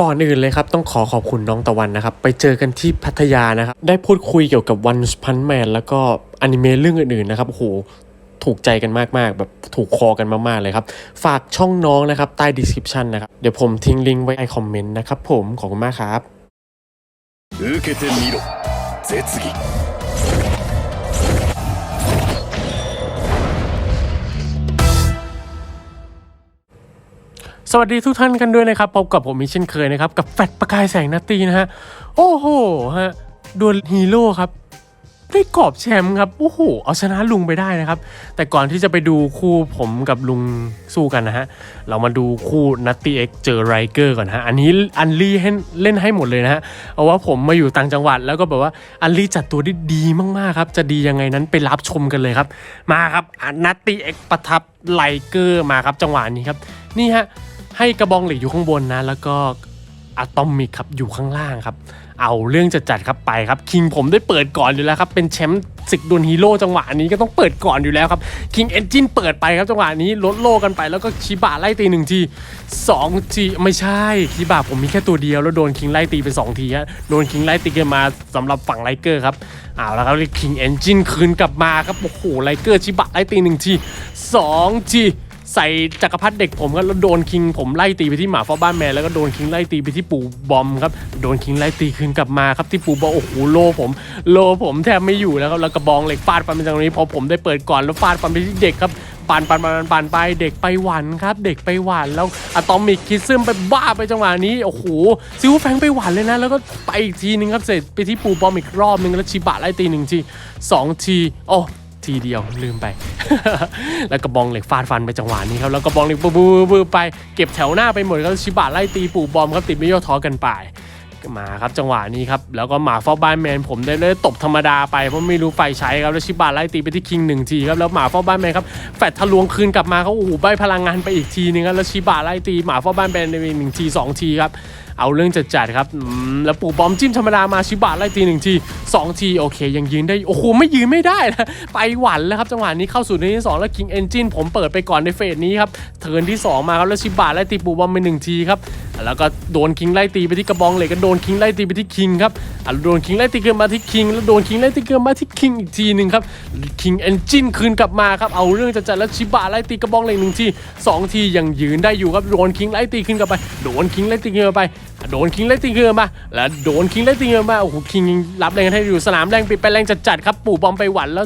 ก่อนอื่นเลยครับ ต้องขอขอบคุณน้องตะวันนะครับ ไปเจอกันที่พัทยานะครับ ได้พูดคุยเกี่ยวกับวันพันแมนแล้วก็อนิเมะเรื่องอื่นๆนะครับโอ้โหถูกใจกันมากๆ แบบถูกคอกันมากๆเลยครับ ฝากช่องน้องนะครับ ใต้ description นะครับ เดี๋ยวผมทิ้งลิงก์ไว้ในคอมเมนต์นะครับผมขอบคุณมากครับ 受けてみろ絶技 สวัสดีทุกท่านกันด้วยนะครับ พบกับผมอีกเช่นเคยนะครับ กับแฟดประกายแสงนัตตีนะฮะ โอ้โหฮะดวลฮีโร่ครับ ได้กอบแชมป์ครับ โอ้โห เอาชนะลุงไปได้นะครับ แต่ก่อนที่จะไปดูคู่ผมกับลุงสู้กันนะฮะ เรามาดูคู่นัตตี้เอ็กเจอไรเกอร์ก่อนฮะ อันนี้อันลี่ให้เล่นให้หมดเลยนะฮะเพราว่าผมมาอยู่ต่างจังหวัดแล้วก็แบบว่าอันลี่จัดตัวได้ดีมากๆครับ จะดียังไงนั้นไปรับชมกันเลยครับ มาครับนัตตี้เอ็กประทับไลเกอร์มาครับจังหวะนี้ครับ นี่ฮะ ให้กระบองเหล็กอยู่ข้างบนนะ แล้วก็อะตอมิกครับอยู่ข้างล่างครับ เอาเรื่องจะจัดครับไปครับ คิงผมได้เปิดก่อนอยู่แล้วครับ เป็นแชมป์ศึกดวลฮีโร่จังหวะนี้ก็ต้องเปิดก่อนอยู่แล้วครับคิงเอนจินเปิดไปครับจังหวะนี้ลดโลกันไปแล้วก็ชิบะไล่ตีหนึ่งทีสองทีไม่ใช่ชิบะผมมีแค่ตัวเดียวแล้วโดนคิงไล่ตีไปสองทีฮะโดนคิงไล่ตีกันมาสำหรับฝั่งไลเกอร์ครับเอาแล้วครับคิงเอนจินคืนกลับมาครับโอ้โหไลเกอร์ชิบะไล่ตีหนึ่งทีสองที ใส่จักรพรรดิเด็กผมก็แล้วโดนคิงผมไล่ตีไปที่หมาฟ้าบ้านแมนแล้วก็โดนคิงไล่ตีไปที่ปู่บอมครับโดนคิงไล่ตีคืนกลับมาครับที่ปู่บอมโอ้โหโลผม โลผมแทบไม่อยู่แล้วครับแล้วกระบองเหล็กฟาดฟันไปตรงนี้พอผมได้เปิดก่อนแล้วฟาดฟันไปที่เด็กครับปันปันปันปันไปเด็กไปหวันครับ เด็กไปหวันแล้วอะตอมิกคิดซึมไปบ้าไปจังหวะนี้โอ้โหซิวแฟงไปหวันเลยนะ แล้วก็ไปอีกทีนึงครับเสร็จไปที่ปู่บอมอีกรอบนึงแล้วชิบะไล่ตีหนึ่งทีสองทีโอ้ ทีเดียวลืมไป แล้วกระบองเหล็กฟาดฟันไปจังหวะนี้ครับแล้วกระบองเหล็กบูบูบูไปเก็บแถวหน้าไปหมดครับชิบะไล่ตีปู่บอมครับติดไม่ย่อท้อกันไปมาครับจังหวะนี้ครับแล้วก็หมาเฝ้าบ้านแมนผมได้เลยตบธรรมดาไปเพราะไม่รู้ไฟใช้ครับแล้วชิบะไล่ตีไปที่คิงหนึ่งทีครับแล้วหมาเฝ้าบ้านแมนครับแฟดทะลวงคืนกลับมาเขาโอ้โหใบพลังงานไปอีกทีนึงครับแล้วชิบะไล่ตีหมาเฝ้าบ้านแมนในหนึ่งทีสองทีครับ เอาเรื่องจัดจัดๆครับแล้วปู่บอมจิ้มธรรมดามาชิบะไล่ตีหนึ่งทีสองทีโอเค ยังยืนได้ โอ้โห ไม่ยืนไม่ได้นะ ไปหวันแล้วครับ จังหวะนี้เข้าสู่ในที่สองแล้วคิงเอนจินผมเปิดไปก่อนในเฟสนี้ครับ เทิร์นที่สองมาครับ แล้วชิบะไล่ตีปู่บอมไปหนึ่งทีครับแล้วก็โดนคิงไล่ตีไปที่กระบองเหล็กก็โดนคิงไล่ตีไปที่คิงครับอะโดนคิงไล่ตีเกินมาที่คิงแล้วโดนคิงไล่ตีเกินมาที่คิงอีกทีหนึ่งครับคิงเอนจินคืนกลับมาครับเอาเรื่องจะจัดแล้วชิบะไล่ตีกระบองเหล็กหนึ่งทีสองทียังยืนได้อยู่ครับโดนคิงไล่ตีขึ้นกลับไปโดนคิงไล่ตีขึ้นกลับไป โดนคิงไล่ตีขึ้นมา แล้วโดนคิงไล่ตีขึ้นมา โอ้โห คิงรับแรงให้อยู่สนามแรงปิดไปแรงจัดๆครับ ปู่บอมไปหวันแล้ว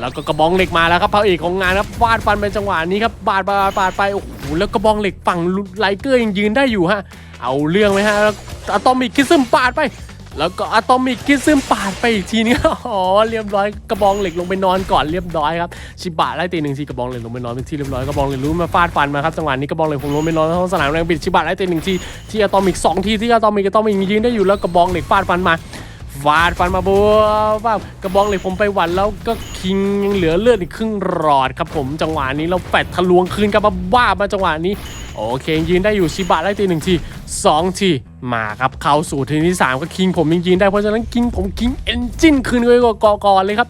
แล้วก็กระบองเหล็กมาแล้วครับพระเอกของงานครับฟาดฟันไปจังหวะนี้ครับ บาดบาดบาดไป โอ้โห แล้วกระบองเหล็กฝั่งไลเกอร์ยังยืนได้อยู่ฮะ เอาเรื่องไหมฮะ แล้วอะตอมิกคิซึมปาดไป แล้วก็อะตอมิกคิซึมปาดไปอีกทีนึงอ๋อเรียบร้อยกระบองเหล็กลงไปนอนก่อนเรียบร้อยครับชิบะไล่ตีหนึ่งทีกระบองเหล็กลงไปนอนเป็นที่เรียบร้อยกระบองเหล็กรู้มาฟาดฟันมาครับจังหวะนี้กระบองเหล็กผมลงไปนอนท้องสนามแรงบิดชิบะไล่ตีหนึ่งทีที่อะตอมิกสองทีที่อะตอมิกอะตอมิกยืนได้อยู่แล้วกระบองเหล็กฟาดฟันมาฟาดฟันมาบัวป้ากระบองเหล็กผมไปหวันแล้วก็คิงยังเหลือเลือดอีกครึ่งหลอดครับผมจังหวะนี้เราแปดทะลวงคืนกับบ้ามาจังหวะนี้โอเคยืนได้อยู่ชิบะไล่ตีหนึ่งทีสองที มาครับเข้าสู่ทีที่สามก็คิงผมจริงๆได้เพราะฉะนั้นคิงผมคิงเอนจินคืนไปก่อนก่อนเลยครับ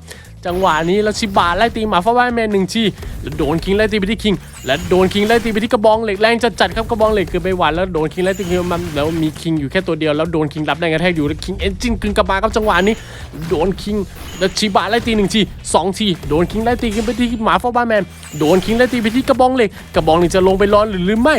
จังหวะนี้แล้วชิบะไล่ตีหมาฟ้าบ้านแมนหนึ่งทีแล้วโดนคิงไล่ตีไปที่คิง และโดนคิงไล่ตีไปที่กระบองเหล็กแรงจัดจัดครับกระบองเหล็กเกินไปหวานแล้วโดนคิงไล่ตีขึ้นแล้วมีคิงอยู่แค่ตัวเดียวแล้วโดนคิงรับแรงกระแทกอยู่แล้วคิงเอนจินกึ่งกลับาครับจังหวะนี้ โดนคิงแล้วชิบะไล่ตีหนึ่งทีสองทีโดนคิงไล่ตีไปที่หมาฟ้าบ้านแมนโดนคิงไล่ตีไปที่กระบองเหล็กกระบองเหล็กจะลงไปร้อนหรือหรือไม่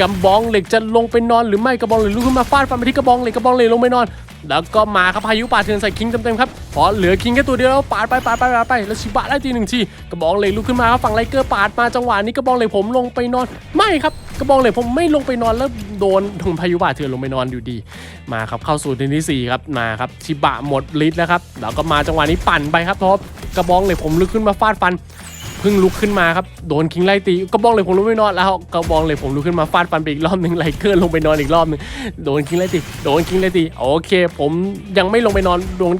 กระบองเหล็กจะลงไปนอนหรือไม่กระบองเหล็กลุกขึ้นมาฟาดฟันไปที่กระบองเหล็กกระบองเหล็กลงไปนอน แล้วก็มาครับพายุป่าเทือนใส่คิงเต็มๆครับพอเหลือคิงแค่ตัวเดียวแล้วปาดไปปาดไปปาดไปแล้วชิบะไล่ทีหนึ่งทีกระบองเหล็กลุกขึ้นมาครับฝั่งไลเกอร์ปาดมาจังหวะนี้กระบองเหล็กผมลงไปนอนไม่ครับกระบองเหล็กผมไม่ลงไปนอนแล้วโดนถุงพายุป่าเทือนลงไปนอนอยู่ดี มาครับเข้าสู่ทีที่สี่ครับมาครับชิบะหมดฤทธิ์แล้วครับแล้วก็มาจังหวะนี้ปั่นไปครับเพราะกระบองเหล็กผมลุกขึ้นมาฟาดฟัน เพิ่งลุกขึ้นมาครับโดนคิงไล่ตีกระบองเล็กผมลุกไม่นอนแล้วกระบองเล็กผมลุกขึ้นมาฟาดฟันไปอีกรอบหนึ่งไลเกอร์ลงไปนอนอีกรอบหนึ่งโดนคิงไล่ตีโดนคิงไล่ตีโอเค ผมยังไม่ลงไปนอนโดน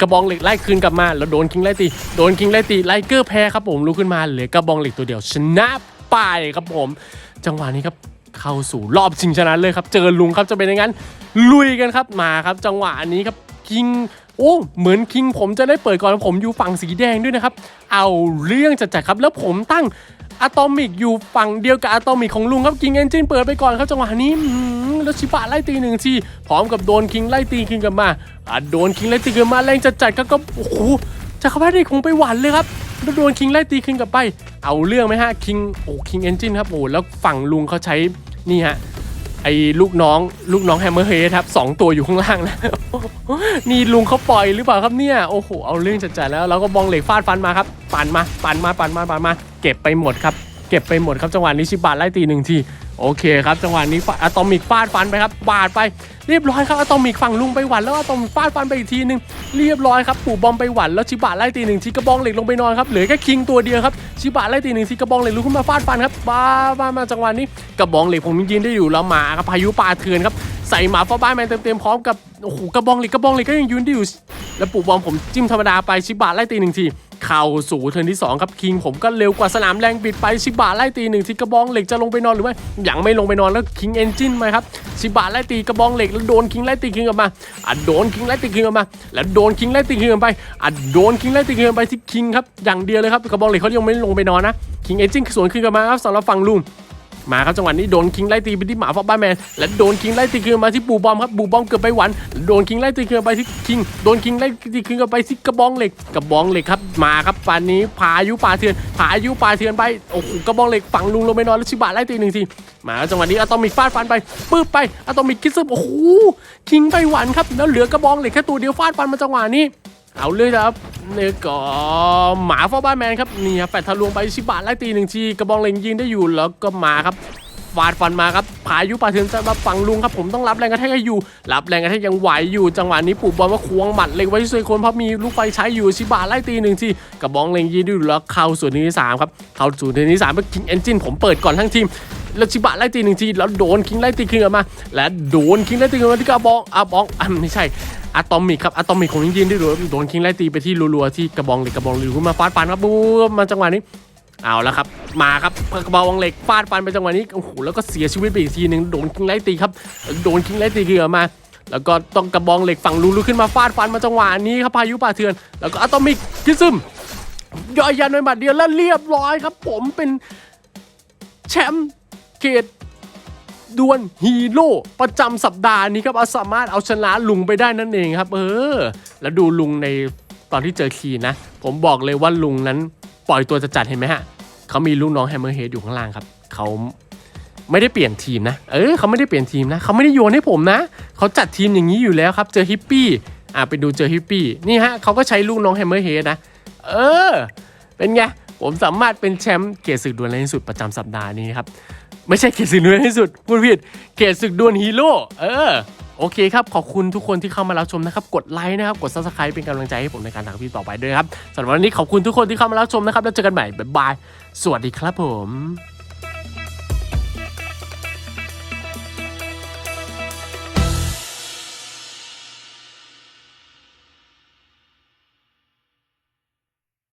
กระบองเหล็กไล่คืนกลับมาแล้วโดนคิงไล่ตีโดนคิงไล่ตีไลเกอร์แพ้ครับผมลุกขึ้นมาเหลือกระบองเหล็กตัวเดียวชนะไปครับผม จังหวะนี้ครับเข้าสู่รอบชิงชนะเลยครับ เจอลุงครับจะเป็นอย่างนั้นลุยกันครับมาครับ จังหวะนี้ครับคิง โอ้เหมือนคิงผมจะได้เปิดก่อนผมอยู่ฝั่งสีแดงด้วยนะครับ เอาเรื่องจัดๆครับแล้วผมตั้งอะตอมิกอยู่ฝั่งเดียวกับอะตอมิกของลุงครับคิงเอนจินเปิดไปก่อนครับจังหวะนี้แล้วชิบะไล่ตีหนึ่งทีพร้อมกับโดนคิงไล่ตีคิงกับมาอะโดนคิงไล่ตีกลับมาแรงจัดจัดๆก็ก็โอ้โหจักรพรรดิคงไปหวันเลยครับแล้วโดนคิงไล่ตีคิงกลับไป เอาเรื่องไหมฮะคิงโอ้คิงเอนจินครับโอ้แล้วฝั่งลุงเขาใช้นี่ฮะ ไอ้ลูกน้องลูกน้องแฮมเมอร์เฮดครับสองตัวอยู่ข้างล่างนะนี่ลุงเขาปล่อยหรือเปล่าครับเนี่ยโอ้โหเอาเรื่องจัดๆแล้วเราก็บองเหล็กฟาดฟันมาครับปั่นมาปั่นมาปั่นมาปั่นมา เก็บไปหมดครับ เก็บไปหมดครับจังหวะนี้ชิบะไล่ตีหนึ่งที โอเคครับจังหวะนี้อะตอมิกฟาดฟันไปครับบาดไปเรียบร้อยครับอะตอมิกฝั่งลุงไปหวันแล้วอะตอมิกฟาดฟันไปอีกทีหนึงเรียบร้อยครับปู่บอมไปหวันแล้วชิบะไล่ตีหนึ่งทีกระบองเหล็กลงไปนอนครับเหลือแค่คิงตัวเดียวครับชิบะไล่ตีหนึ่งทีกระบองเหล็กลุกขึ้นมาฟาดฟันครับบ้าบ้ามาจังหวะนี้กระบองเหล็กผมยืนได้อยู่แล้วหมาครับพายุปลาเถื่อนครับใส่หมาฟ้าบ้านแมนเต็มๆพร้อมกับโอ้โหกระบองเหล็กกระบองเหล็กก็ยังยืนได้อยู่แล้วปู่บอมผมจิ้มธรรมดาไปชิบะไล่ตีหนึ่งที เข้าสู่เทิร์นที่ 2 ครับคิงผมก็เร็วกว่าสนามแรงบิดไปชิบะไล่ตีหนึ่งทีกระบองเหล็กจะลงไปนอนหรือไม่ยังไม่ลงไปนอนแล้วคิงเอนจินมาครับชิบะไล่ตีกระบองเหล็กแล้วโดนคิงไล่ตีคิงออกมาอะโดนคิงไล่ตีคิงออกมา แล้วโดนคิงไล่ตีคิงออกไปอะโดนคิงไล่ตีคิงออกไปที่คิงครับอย่างเดียวเลยครับกระบองเหล็กเขายังไม่ลงไปนอนนะคิงเอนจินสวนคืนกลับมาครับสำหรับฝั่งลุง มาครับจังหวะนี้โดนคิงไล่ตีไปที่หมาฟอบ้าแมนและโดนคิงไล่ตีคืนมาที่ปูบอมครับปูบอมเกือบไปหวันโดนคิงไล่ตีคืนไปที่คิงโดนคิงไล่ตีคืนไปที่กระบองเหล็กกระบองเหล็กครับมาครับปานนี้พายุป่าเถื่อนพายุป่าเถื่อนไปโอ้โหกระบองเหล็กฝังลุงลงไปนอนแล้วชิบะไล่ตีหนึ่งทีมาจังหวะนี้อะตอมิกฟาดฟันไปปึ๊บไปอะตอมิกคิดซึมโอ้โหคิงไปหวันครับแล้วเหลือกระบองเหล็กแค่ตัวเดียวฟาดฟันมาจังหวะนี้ เอาเลยครับเนี่ยก็หมาเฝ้าบ้านแมนครับนี่ครับแฟดทะลวงไปชิบะไล่ตีหนึ่งทีกระบองเล็กยิงได้อยู่แล้วก็มาครับฟาดฟันมาครับพายุป่าเทือนจะมาฝั่งลุงครับผมต้องรับแรงกระแทกให้อยู่ รับแรงกระแทกยังไหวอยู่ จังหวะนี้ปู่บอลว่าควงหมัดเล็งไว้ที่วนคนเพราะมีลูกไฟใช้อยู่ชิบะไล่ตีหนึ่งทีกระบองเล็งยีดูแล้วเข้าส่วนที่สามครับเข้าส่วนที่สามเป็นคิงเอนจินผมเปิดก่อนทั้งทีมแล้วชิบะไล่ตีหนึ่งทีแล้วโดนคิงไล่ตีคืนกลับมา และโดนคิงไล่ตีคืนมาที่กระบองอะบองอะไม่ใช่ อะตอมิกครับอะตอมิกของยิงได้ดูโดนคิงไล่ตีไปที่รัวๆที่กระบองเหล็กกระบองเหล็กขึ้นมาฟาดฟันครับบูมมาจังหวะนี้เอาแล้วครับ มาครับกระบองเหล็กฟาดฟันไปจังหวะนี้โอ้โหแล้วก็เสียชีวิตไปอีกทีหนึ่งโดนคิงไล่ตีครับโดนคิงไล่ตีเกือมา แล้วก็ต้องกระบองเหล็กฝั่งลูลูขึ้นมาฟาดฟันมาจังหวะนี้ครับพายุป่าเถื่อนแล้วก็อะตอมิกคิซึมย่อยยันไปบัดเดียวแล้วเรียบร้อยครับ ผมเป็นแชมป์เกต ดวลฮีโร่ประจำสัปดาห์นี้ครับเอาสามารถเอาชนะลุงไปได้นั่นเองครับ เออ แล้วดูลุงในตอนที่เจอคีนะ ผมบอกเลยว่าลุงนั้นปล่อยตัวจะจัดเห็นไหมฮะเขามีลูกน้องแฮมเมอร์เฮดอยู่ข้างล่างครับเขาไม่ได้เปลี่ยนทีมนะ เออเขาไม่ได้เปลี่ยนทีมนะเขาไม่ได้โยนให้ผมนะเขาจัดทีมอย่างนี้อยู่แล้วครับ เจอฮิปปี้อะไปดูเจอฮิปปี้นี่ฮะเขาก็ใช้ลูกน้องแฮมเมอร์เฮดนะ เออ เป็นไง ผมสามารถเป็นแชมป์เกรดศึกดวลแรงที่สุดประจำสัปดาห์นี้ครับ ไม่ใช่เกรดศึกดวนที่สุดพูดผิดเกรดศึกดวลฮีโร่เออโอเคครับ ขอบคุณทุกคนที่เข้ามารับชมนะครับ กดไลค์นะครับ กดซับสไครป์เป็นกำลังใจให้ผมในการทำคลิปต่อไปด้วยครับสำหรับวันนี้ขอบคุณทุกคนที่เข้ามารับชมนะครับ แล้วเจอกันใหม่บ๊ายบาย สวัสดีครับผม